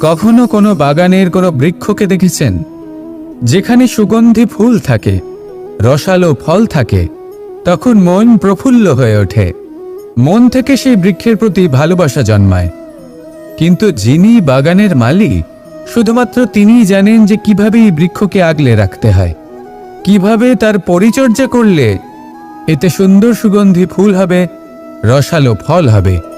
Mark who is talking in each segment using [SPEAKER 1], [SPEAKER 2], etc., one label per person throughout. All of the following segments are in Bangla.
[SPEAKER 1] কখনো কোনো বাগানের কোনো বৃক্ষকে দেখেছেন? যেখানে সুগন্ধি ফুল থাকে, রসালো ফল থাকে, তখন মন প্রফুল্ল হয়ে ওঠে। মন থেকে সেই বৃক্ষের প্রতি ভালোবাসা জন্মায়। কিন্তু যিনি বাগানের মালিক, শুধুমাত্র তিনিই জানেন যে কীভাবে এই বৃক্ষকে আগলে রাখতে হয়। কীভাবে তার পরিচর্যা করলে এতে সুন্দর সুগন্ধি ফুল হবে, রসালো ফল হবে।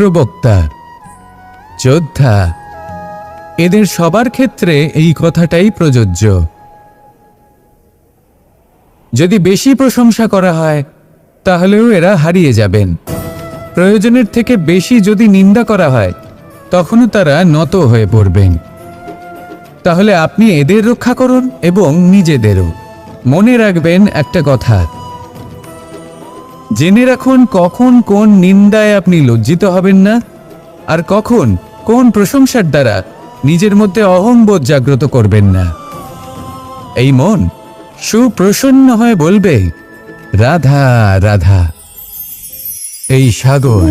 [SPEAKER 1] প্রবক্তা, যোদ্ধা, এদের সবার ক্ষেত্রে এই কথাটাই প্রযোজ্য। যদি বেশি প্রশংসা করা হয়, তাহলেও এরা হারিয়ে যাবেন। প্রয়োজনের থেকে বেশি যদি নিন্দা করা হয়, তখনও তারা নত হয়ে পড়বেন। তাহলে আপনি এদের রক্ষা করুন এবং নিজেদেরও। মনে রাখবেন একটা কথা জেনে রাখুন কখন কোন নিন্দায় আপনি লজ্জিত হবেন না, আর কখন কোন প্রশংসার দ্বারা নিজের মধ্যে অহংবোধ জাগ্রত করবেন না। এই মন সুপ্রসন্ন হয়ে বলবে, রাধা রাধা। এই সাগর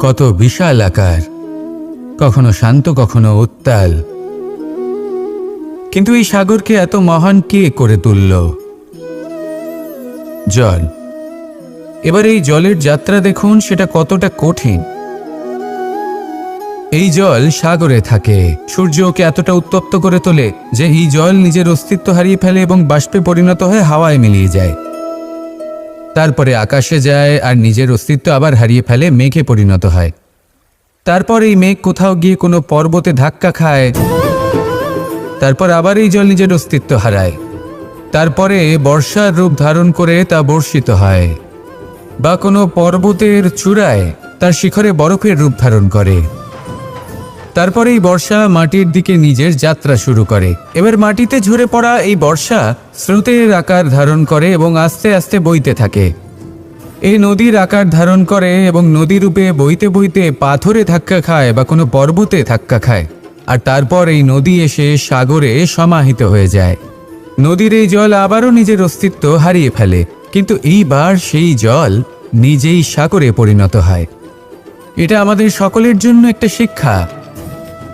[SPEAKER 1] কত বিশাল আকার, কখনো শান্ত, কখনো উত্তাল। কিন্তু এই সাগরকে এত মহান কে করে তুলল? জল। এবার এই জলের যাত্রা দেখুন, সেটা কতটা কঠিন। এই জল সাগরে থাকে। সূর্য ওকে এতটা উত্তপ্ত করে তোলে যে এই জল নিজের অস্তিত্ব হারিয়ে ফেলে এবং বাষ্পে পরিণত হয়ে হাওয়ায় মিলিয়ে যায়। তারপরে আকাশে যায় আর নিজের অস্তিত্ব আবার হারিয়ে ফেলে মেঘে পরিণত হয়। তারপর এই মেঘ কোথাও গিয়ে কোনো পর্বতে ধাক্কা খায়। তারপর আবার এই জল নিজের অস্তিত্ব হারায়। তারপরে বর্ষার রূপ ধারণ করে তা বর্ষিত হয়। বা কোনো পর্বতের চূড়ায় তার শিখরে বরফের রূপ ধারণ করে। তারপরে এই বর্ষা মাটির দিকে নিজের যাত্রা শুরু করে। এবার মাটিতে ঝরে পড়া এই বর্ষা স্রোতের আকার ধারণ করে এবং আস্তে আস্তে বইতে থাকে। এই নদীর আকার ধারণ করে এবং নদী রূপে বইতে বইতে পাথরে ধাক্কা খায় বা কোনো পর্বতে ধাক্কা খায়। আর তারপর এই নদী এসে সাগরে সমাহিত হয়ে যায়। নদীর এই জল আবারও নিজের অস্তিত্ব হারিয়ে ফেলে। কিন্তু এইবার সেই জল নিজেই সাগরে পরিণত হয়। এটা আমাদের সকলের জন্য একটা শিক্ষা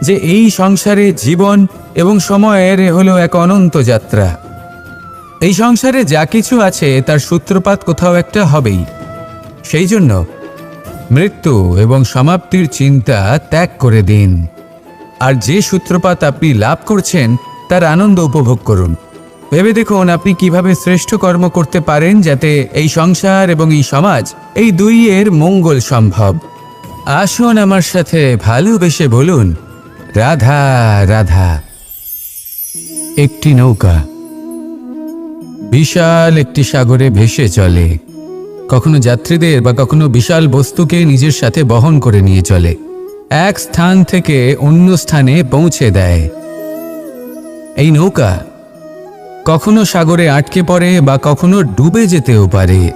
[SPEAKER 1] যে এই সংসারে জীবন এবং সময়ের হলো এক অনন্ত যাত্রা। এই সংসারে যা কিছু আছে তার সূত্রপাত কোথাও একটা হবেই। সেই জন্য মৃত্যু এবং সমাপ্তির চিন্তা ত্যাগ করে দিন। আর যে সূত্রপাত আপনি লাভ করছেন, তার আনন্দ উপভোগ করুন। ভেবে দেখুন আপনি কীভাবে শ্রেষ্ঠ কর্ম করতে পারেন যাতে এই সংসার এবং এই সমাজ, এই দুই এর মঙ্গল সম্ভব। আসুন আমার সাথে ভালোবেসে বলুন, রাধা রাধা। একটি নৌকা। বিশাল একটি সাগরে ভেসে চলে। কখনো যাত্রীদের বা কখনো বিশাল বস্তুকে নিজের সাথে বহন করে নিয়ে চলে। এক স্থান থেকে অন্য স্থানে পৌঁছে দেয়। এই নৌকা কখনো সাগরে আটকে পড়ে বা কখনো ডুবে যেতেও পারে।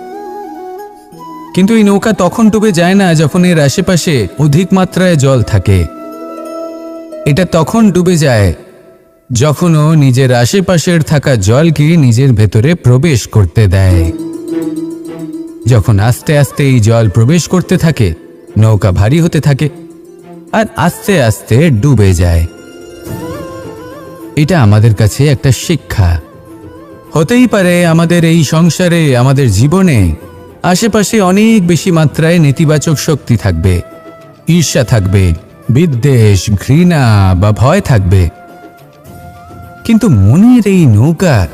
[SPEAKER 1] কিন্তু এই নৌকা তখন ডুবে যায় না যখন এর আশেপাশে অধিক মাত্রায় জল থাকে। এটা তখন ডুবে যায় যখন ও নিজের আশেপাশের থাকা জলকে নিজের ভেতরে প্রবেশ করতে দেয়। যখন আস্তে আস্তে এই জল প্রবেশ করতে থাকে, নৌকা ভারী হতে থাকে আর আস্তে আস্তে ডুবে যায়। এটা আমাদের কাছে একটা শিক্ষা। হতেই পারে আমাদের এই সংসারে, আমাদের জীবনে আশেপাশে অনেক বেশি মাত্রায় নেতিবাচক শক্তি থাকবে, ঈর্ষা থাকবে, বিদ্বেষ, ঘৃণা বা ভয় থাকবে। কিন্তু মনের এই নৌকা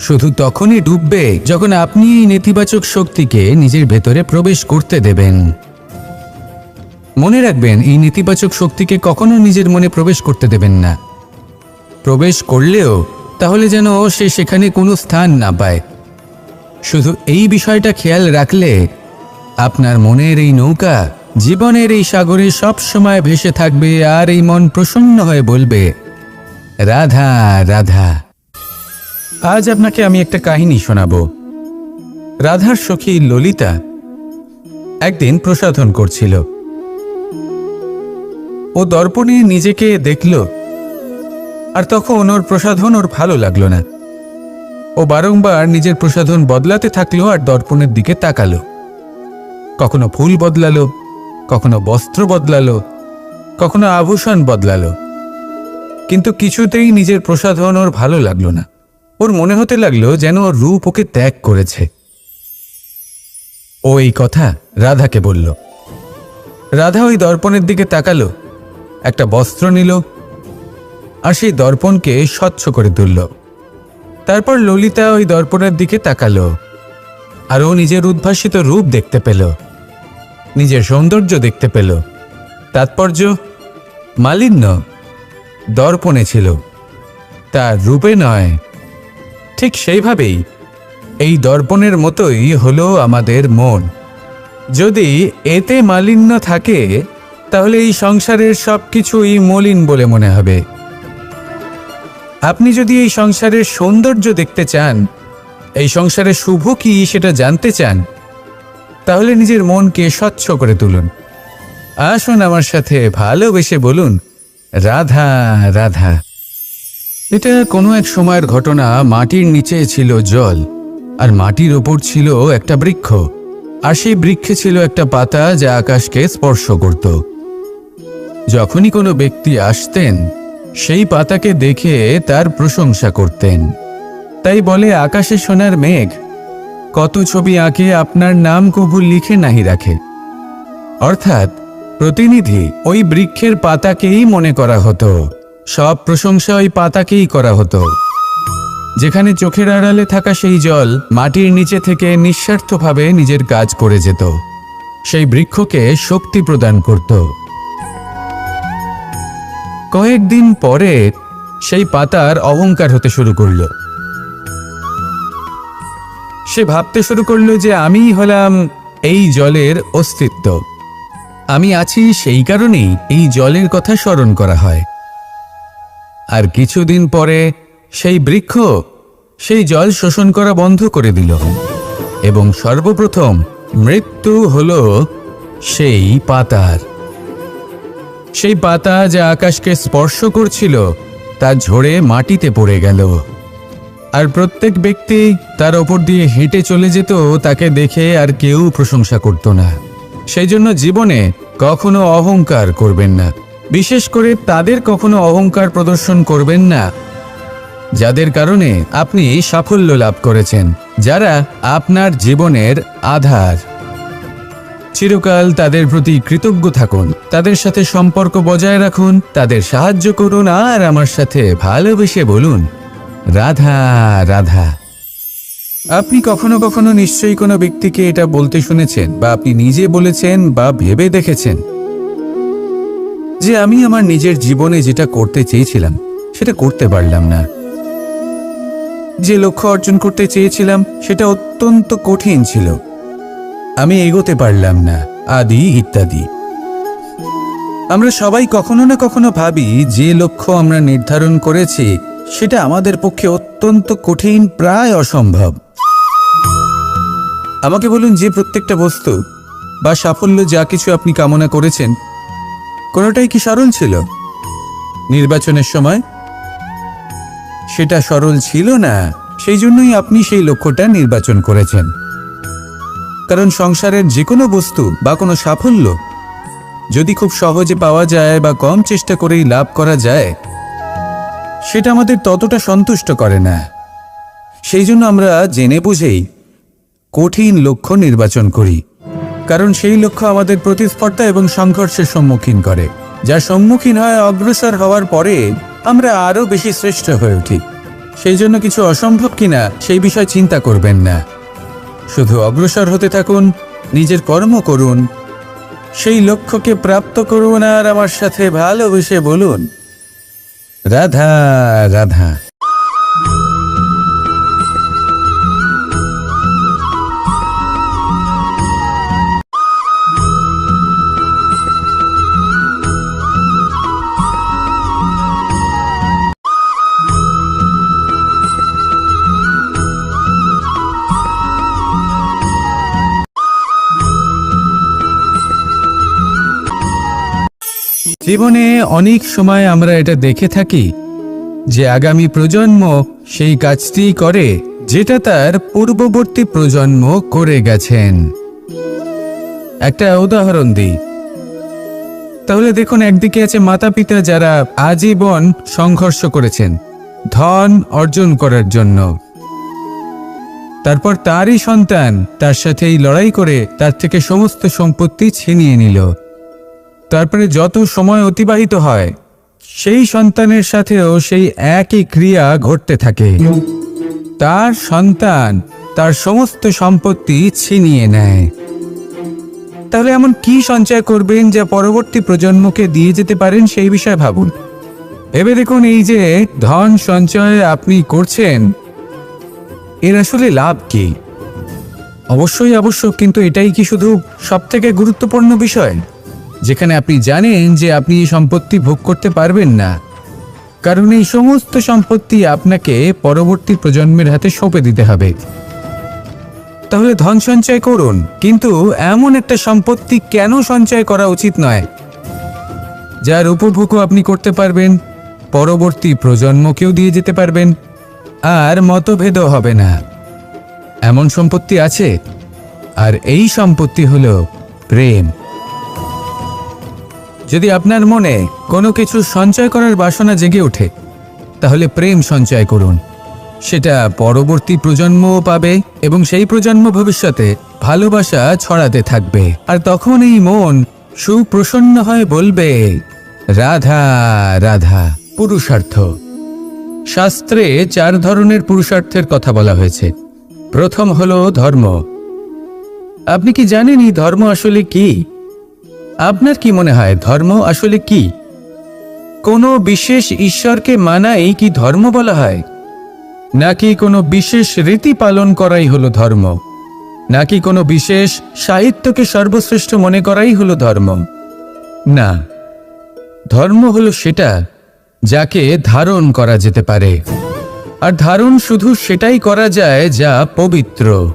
[SPEAKER 1] শুধু তখনই ডুববে যখন আপনি এই নেতিবাচক শক্তিকে নিজের ভেতরে প্রবেশ করতে দেবেন। মনে রাখবেন, এই নেতিবাচক শক্তিকে কখনো নিজের মনে প্রবেশ করতে দেবেন না। প্রবেশ করলেও তাহলে যেন সে সেখানে কোনো স্থান না পায়। শুধু এই বিষয়টা খেয়াল রাখলে আপনার মনের এই নৌকা, জীবনের এই সাগরে সব সময় ভেসে থাকবে আর এই মন প্রসন্ন হয়ে বলবে, রাধা রাধা। আজ আপনাকে আমি একটা কাহিনী শোনাবো। রাধার সখী ললিতা একদিন প্রসাধন করছিল। ও দর্পণে নিজেকে দেখল আর তখন ওর প্রসাধন ওর ভালো লাগল না। ও বারংবার নিজের প্রসাধন বদলাতে থাকল আর দর্পণের দিকে তাকালো। কখনো ফুল বদলালো, কখনো বস্ত্র বদলালো, কখনো আভূষণ বদলালো। কিন্তু কিছুতেই নিজের প্রসাধন ওর ভালো লাগল না। ওর মনে হতে লাগল যেন ওর রূপ ওকে ত্যাগ করেছে। ও এই কথা রাধাকে বলল। রাধা ওই দর্পণের দিকে তাকালো, একটা বস্ত্র নিল আর সেই দর্পণকে স্বচ্ছ করে তুলল। তারপর ললিতা ওই দর্পণের দিকে তাকালো আর ও নিজের উদ্ভাসিত রূপ দেখতে পেল, নিজের সৌন্দর্য দেখতে পেল। তাৎপর্য মালিন্য দর্পণে ছিল, তার রূপে নয়। ঠিক সেইভাবেই এই দর্পণের মতোই হলো আমাদের মন। যদি এতে মালিন্য থাকে, তাহলে এই সংসারের সব কিছুই মলিন বলে মনে হবে। আপনি যদি এই সংসারের সৌন্দর্য দেখতে চান, এই সংসারের শুভ কি সেটা জানতে চান, তাহলে নিজের মনকে স্বচ্ছ করে তুলুন। আসুন আমার সাথে ভালোবেসে বলুন, রাধা রাধা। এটা কোনো এক সময়ের ঘটনা, মাটির নিচে ছিল জল, আর মাটির ওপর ছিল একটা বৃক্ষ, আর সেই বৃক্ষে ছিল একটা পাতা যা আকাশকে স্পর্শ করত। যখনই কোনো ব্যক্তি আসতেন সেই পাতাকে দেখে তার প্রশংসা করতেন। তাই বলে, আকাশে সোনার মেঘ, কত ছবি আঁকে আপনার নাম কবু লিখে নাহি রাখে। অর্থাৎ, প্রতিনিধি ওই বৃক্ষের পাতাকেই মনে করা হতো, সব প্রশংসা ওই পাতাকেই করা হতো। যেখানে চোখের আড়ালে থাকা সেই জল মাটির নিচে থেকে নিঃস্বার্থভাবে নিজের কাজ করে যেত। সেই বৃক্ষকে শক্তি প্রদান করত। কয়েকদিন পরে সেই পাতার অহংকার হতে শুরু করল। সে ভাবতে শুরু করল যে আমিই হলাম এই জলের অস্তিত্ব। আমি আছি সেই কারণেই এই জলের কথা স্মরণ করা হয়। আর কিছুদিন পরে সেই বৃক্ষ সেই জল শোষণ করা বন্ধ করে দিল এবং সর্বপ্রথম মৃত্যু হল সেই পাতার। সেই পাতা যা আকাশকে স্পর্শ করছিল, তা ঝরে মাটিতে পড়ে গেল। আর প্রত্যেক ব্যক্তি তার ওপর দিয়ে হেঁটে চলে যেত, তাকে দেখে আর কেউ প্রশংসা করত না। সেই জন্য জীবনে কখনো অহংকার করবেন না। বিশেষ করে তাদের কখনো অহংকার প্রদর্শন করবেন না। যাদের কারণে আপনি সাফল্য লাভ করেছেন, যারা আপনার জীবনের আধার। চিরকাল তাদের প্রতি কৃতজ্ঞ থাকুন। তাদের সাথে সম্পর্ক বজায় রাখুন, তাদের সাহায্য করুন, আর আমার সাথে ভালোবেসে বলুন, রাধা রাধা। আপনি কখনো কখনো নিশ্চয়ই কোনো ব্যক্তিকে এটা বলতে শুনেছেন, বা আপনি নিজে বলেছেন, বা ভেবে দেখেছেন যে আমি আমার নিজের জীবনে যেটা করতে চেয়েছিলাম, সেটা করতে পারলাম না। যে লক্ষ্য অর্জন করতে চেয়েছিলাম, সেটা অত্যন্ত কঠিন ছিল। আমি এগোতে পারলাম না, আদি ইত্যাদি। আমরা সবাই কখনো না কখনো ভাবি, যে লক্ষ্য আমরা নির্ধারণ করেছি, সেটা আমাদের পক্ষে অত্যন্ত কঠিন, প্রায় অসম্ভব। আমাকে বলুন যে প্রত্যেকটা বস্তু বা সাফল্য যা কিছু আপনি কামনা করেছেন, কোনোটাই কি সরল ছিল? নির্বাচনের সময় সেটা সরল ছিল না, সেই জন্যই আপনি সেই লক্ষ্যটা নির্বাচন করেছেন। কারণ সংসারের যে কোনো বস্তু বা কোনো সাফল্য যদি খুব সহজে পাওয়া যায় বা কম চেষ্টা করেই লাভ করা যায়, সেটা আমাদের ততটা সন্তুষ্ট করে না। সেই জন্য আমরা জেনে বুঝেই কঠিন লক্ষ্য নির্বাচন করি, কারণ সেই লক্ষ্য আমাদের প্রতিস্পর্ধা এবং সংঘর্ষের সম্মুখীন করে। যা সম্মুখীন হয়, অগ্রসর হওয়ার পরে আমরা আরও বেশি শ্রেষ্ঠ হয়ে উঠি। সেই জন্য কিছু অসম্ভব কিনা সেই বিষয় চিন্তা করবেন না। শুধু অগ্রসর হতে থাকুন, নিজের কর্ম করুন। সেই লক্ষ্যকে প্রাপ্ত করুন আর আমার সাথে ভালোবেসে বলুন। রাধা রাধা। জীবনে অনেক সময় আমরা এটা দেখে থাকি যে আগামী প্রজন্ম সেই কাজটি করে যেটা তার পূর্ববর্তী প্রজন্ম করে গেছেন। একটা উদাহরণ দিই। তাহলে দেখুন, একদিকে আছে মাতা পিতা যারা আজীবন সংঘর্ষ করেছেন, ধন অর্জন করার জন্য। তারপর তারই সন্তান তার সাথে এই লড়াই করে তার থেকে সমস্ত সম্পত্তি ছিনিয়ে নিল। তারপরে যত সময় অতিবাহিত হয়, সেই সন্তানের সাথেও সেই একই ক্রিয়া ঘটতে থাকে। তার সন্তান তার সমস্ত সম্পত্তি ছিনিয়ে নেয়। তাহলে এমন কি সঞ্চয় করবেন যা পরবর্তী প্রজন্মকে দিয়ে যেতে পারেন সেই বিষয়ে ভাবুন। ভেবে দেখুন এই যে ধন সঞ্চয় আপনি করছেন, এর আসলে লাভ কি? অবশ্যই আবশ্যক কিন্তু এটাই কি শুধু সব থেকে গুরুত্বপূর্ণ বিষয়? যেখানে আপনি জানেন যে আপনি এই সম্পত্তি ভোগ করতে পারবেন না। কারণ এই সমস্ত সম্পত্তি আপনাকে পরবর্তী প্রজন্মের হাতে সঁপে দিতে হবে। তাহলে ধন সঞ্চয় করুন, কিন্তু এমন একটা সম্পত্তি কেন সঞ্চয় করা উচিত নয়? যার উপভোগও আপনি করতে পারবেন, পরবর্তী প্রজন্মকেও দিয়ে যেতে পারবেন, আর মতভেদও হবে না। এমন সম্পত্তি আছে, আর এই সম্পত্তি হলো প্রেম। যদি আপনার মনে কোনো কিছু সঞ্চয় করার বাসনা জেগে ওঠে, তাহলে প্রেম সঞ্চয় করুন। সেটা পরবর্তী প্রজন্মও পাবে এবং সেই প্রজন্ম ভবিষ্যতে ভালোবাসা ছড়াতে থাকবে। আর তখন এই মন সুপ্রসন্ন হয়ে বলবে, রাধা রাধা, পুরুষার্থ। শাস্ত্রে চার ধরনের পুরুষার্থের কথা বলা হয়েছে। প্রথম হলো ধর্ম। আপনি কি জানেন এই ধর্ম আসলে কি? আপনার কি মনে হয়, ধর্ম আসলে কি? কোনো বিশেষ ঈশ্বরকে মানাই কি ধর্ম বলা হয়? নাকি কোনো বিশেষ রীতি পালন করাই হলো ধর্ম? নাকি কোনো বিশেষ সাহিত্যকে সর্বশ্রেষ্ঠ মনে করাই হলো ধর্ম? না। ধর্ম হলো সেটা যাকে ধারণ করা যেতে পারে। আর ধারণ শুধু সেটাই করা যায় যা পবিত্র।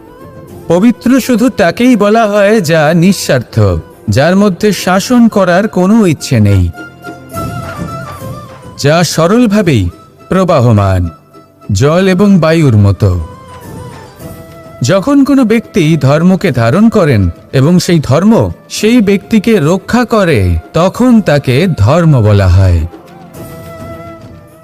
[SPEAKER 1] পবিত্র শুধু তাকেই বলা হয় যা নিঃস্বার্থ। যার মধ্যে শাসন করার কোনো ইচ্ছে নেই, যা সরলভাবেই প্রবাহমান, জল এবং বায়ুর মতো। যখন কোনো ব্যক্তি ধর্মকে ধারণ করেন এবং সেই ধর্ম সেই ব্যক্তিকে রক্ষা করে, তখন তাকে ধর্ম বলা হয়।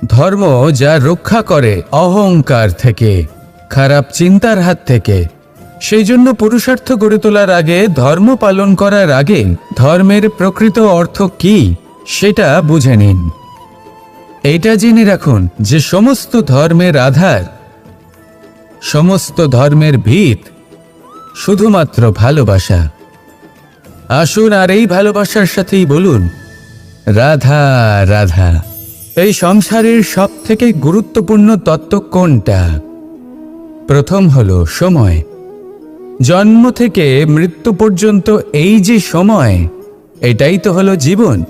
[SPEAKER 1] ধর্ম যা রক্ষা করে অহংকার থেকে, খারাপ চিন্তার হাত থেকে সেই জন্য পুরুষার্থ গড়ে তোলার আগে, ধর্ম পালন করার আগে, ধর্মের প্রকৃত অর্থ কি, সেটা বুঝে নিন। এটা জেনে রাখুন যে সমস্ত ধর্মের আধার, সমস্ত ধর্মের ভিত শুধুমাত্র ভালোবাসা। আসুন আর এই ভালোবাসার সাথেই বলুন, রাধা রাধা, এই সংসারের সব থেকে গুরুত্বপূর্ণ তত্ত্ব কোনটা? প্রথম হলো সময়। জন্ম থেকে মৃত্যু পর্যন্ত এই যে সময়, এটাই তো হলো জীবন।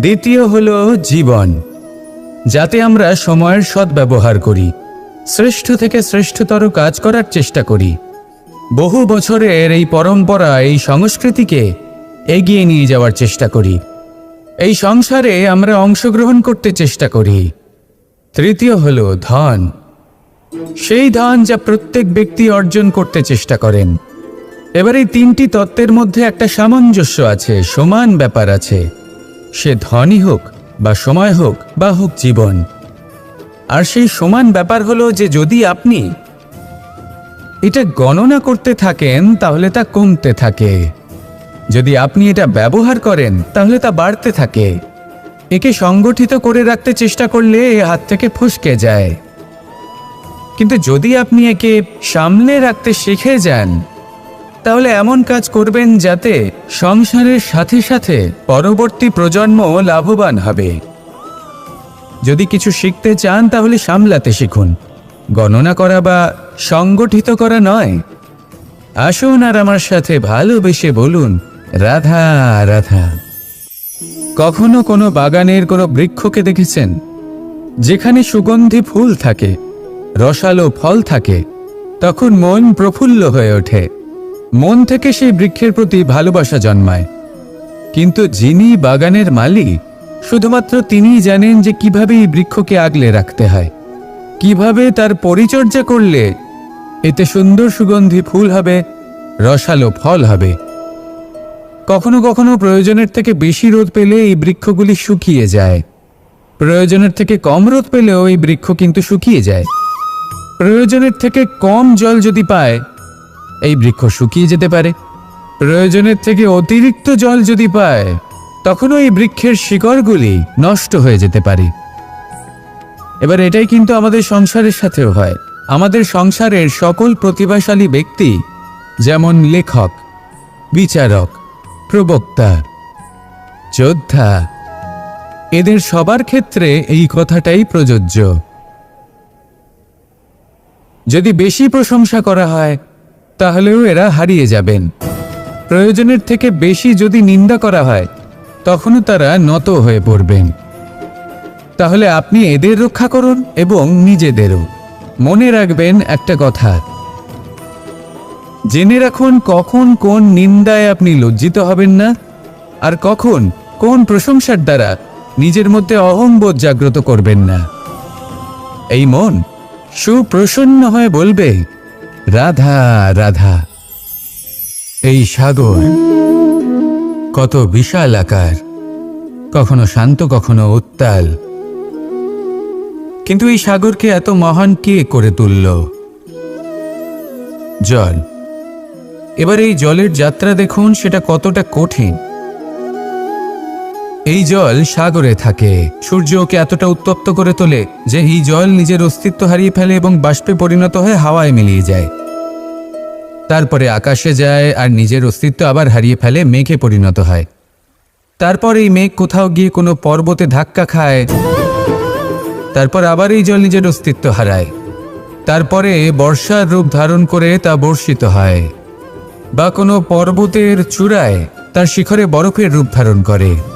[SPEAKER 1] দ্বিতীয় হলো জীবন, যাতে আমরা সময়ের সদ্ব্যবহার করি, শ্রেষ্ঠ থেকে শ্রেষ্ঠতর কাজ করার চেষ্টা করি। বহু বছরের এই পরম্পরা, এই সংস্কৃতিকে এগিয়ে নিয়ে যাওয়ার চেষ্টা করি। এই সংসারে আমরা অংশগ্রহণ করতে চেষ্টা করি। তৃতীয় হলো ধন সেই ধন যা প্রত্যেক ব্যক্তি অর্জন করতে চেষ্টা করেন। এবার এই তিনটি তত্ত্বের মধ্যে একটা সামঞ্জস্য আছে, সমান ব্যাপার আছে। সে ধনই হোক বা সময় হোক বা হোক জীবন। আর সেই সমান ব্যাপার হলো যে যদি আপনি এটা গণনা করতে থাকেন, তাহলে তা কমতে থাকে। যদি আপনি এটা ব্যবহার করেন, তাহলে তা বাড়তে থাকে। একে সংগঠিত করে রাখতে চেষ্টা করলে এ হাত থেকে ফুসকে যায়। কিন্তু যদি আপনি একে সামলে রাখতে শিখে যান, তাহলে এমন কাজ করবেন যাতে সংসারের সাথে সাথে পরবর্তী প্রজন্ম লাভবান হবে। যদি কিছু শিখতে চান, তাহলে সামলাতে শিখুন। গণনা করা বা সংগঠিত করা নয়। আসুন আর আমার সাথে ভালোবেসে বলুন, রাধা রাধা। কখনো কোনো বাগানের কোনো বৃক্ষকে দেখেছেন, যেখানে সুগন্ধি ফুল থাকে? রসালো ফল থাকে, তখন মন প্রফুল্ল হয়ে ওঠে। মন থেকে সেই বৃক্ষের প্রতি ভালোবাসা জন্মায়। কিন্তু যিনি বাগানের মালিক, শুধুমাত্র তিনিই জানেন যে কীভাবে এই বৃক্ষকে আগলে রাখতে হয়। কীভাবে তার পরিচর্যা করলে এতে সুন্দর সুগন্ধি ফুল হবে, রসালো ফল হবে। কখনো কখনো প্রয়োজনের থেকে বেশি রোদ পেলে এই বৃক্ষগুলি শুকিয়ে যায়। প্রয়োজনের থেকে কম রোদ পেলেও এই বৃক্ষ কিন্তু শুকিয়ে যায়। প্রয়োজনের থেকে কম জল যদি পায়, এই বৃক্ষ শুকিয়ে যেতে পারে। প্রয়োজনের থেকে অতিরিক্ত জল যদি পায়, তখনও এই বৃক্ষের শিকড়গুলি নষ্ট হয়ে যেতে পারে। এবার এটাই কিন্তু আমাদের সংসারের সাথেও হয়। আমাদের সংসারের সকল প্রতিভাশালী ব্যক্তি, যেমন লেখক, বিচারক, প্রবক্তা, যোদ্ধা, এদের সবার ক্ষেত্রে এই কথাটাই প্রযোজ্য। যদি বেশি প্রশংসা করা হয়, তাহলেও এরা হারিয়ে যাবেন। প্রয়োজনের থেকে বেশি যদি নিন্দা করা হয়, তখনও তারা নত হয়ে পড়বেন। তাহলে আপনি এদের রক্ষা করুন এবং নিজেদেরও। মনে রাখবেন একটা কথা। জেনে রাখুন কখন কোন নিন্দায় আপনি লজ্জিত হবেন না, আর কখন কোন প্রশংসার দ্বারা নিজের মধ্যে অহংবোধ জাগ্রত করবেন না। এই মন সুপ্রসন্ন হয়ে বলবে, রাধা রাধা, এই সাগর কত বিশাল আকার, কখনো শান্ত, কখনো উত্তাল। কিন্তু এই সাগরকে এত মহান কে করে তুলল? জল। এবার এই জলের যাত্রা দেখুন, সেটা কতটা কঠিন। এই জল সাগরে থাকে। সূর্য ওকে এতটা উত্তপ্ত করে তোলে যে এই জল নিজের অস্তিত্ব হারিয়ে ফেলে এবং বাষ্পে পরিণত হয়ে হাওয়ায় মিলিয়ে যায়। তারপরে আকাশে যায় আর নিজের অস্তিত্ব আবার হারিয়ে ফেলে মেঘে পরিণত হয়। তারপর এই মেঘ কোথাও গিয়ে কোনো পর্বতে ধাক্কা খায়। তারপর আবার এই জল নিজের অস্তিত্ব হারায়। তারপরে বর্ষার রূপ ধারণ করে তা বর্ষিত হয় বা কোনো পর্বতের চূড়ায় তার শিখরে বরফের রূপ ধারণ করে।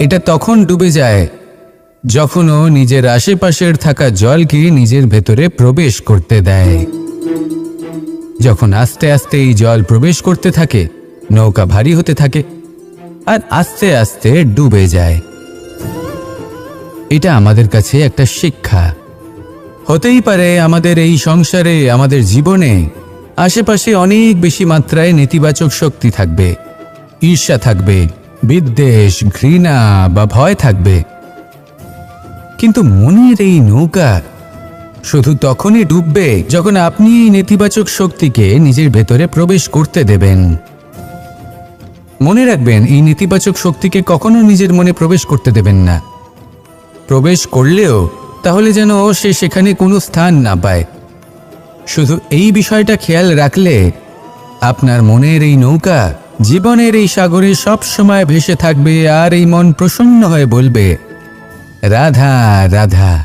[SPEAKER 1] এটা তখন ডুবে যায়, যখনও নিজের আশেপাশের থাকা জলকে নিজের ভেতরে প্রবেশ করতে দেয়। যখন আস্তে আস্তে এই জল প্রবেশ করতে থাকে, নৌকা ভারী হতে থাকে, আর আস্তে আস্তে ডুবে যায়। এটা আমাদের কাছে একটা শিক্ষা। হতেই পারে আমাদের এই সংসারে, আমাদের জীবনে আশেপাশে অনেক বেশি মাত্রায় নেতিবাচক শক্তি থাকবে, ঈর্ষা থাকবে বিদ্বেষ, ঘৃণা বা ভয় থাকবে। কিন্তু মনের এই নৌকা শুধু তখনই ডুববে যখন আপনি এই নেতিবাচক শক্তিকে নিজের ভেতরে প্রবেশ করতে দেবেন। মনে রাখবেন, এই নেতিবাচক শক্তিকে কখনো নিজের মনে প্রবেশ করতে দেবেন না। প্রবেশ করলেও তাহলে যেন সে সেখানে কোনো স্থান না পায়। শুধু এই বিষয়টা খেয়াল রাখলে আপনার মনের এই নৌকা জীবনের এই সাগরে সব সময় ভেসে থাকবে আর এই মন প্রসন্ন হয়ে বলবে, রাধা রাধা।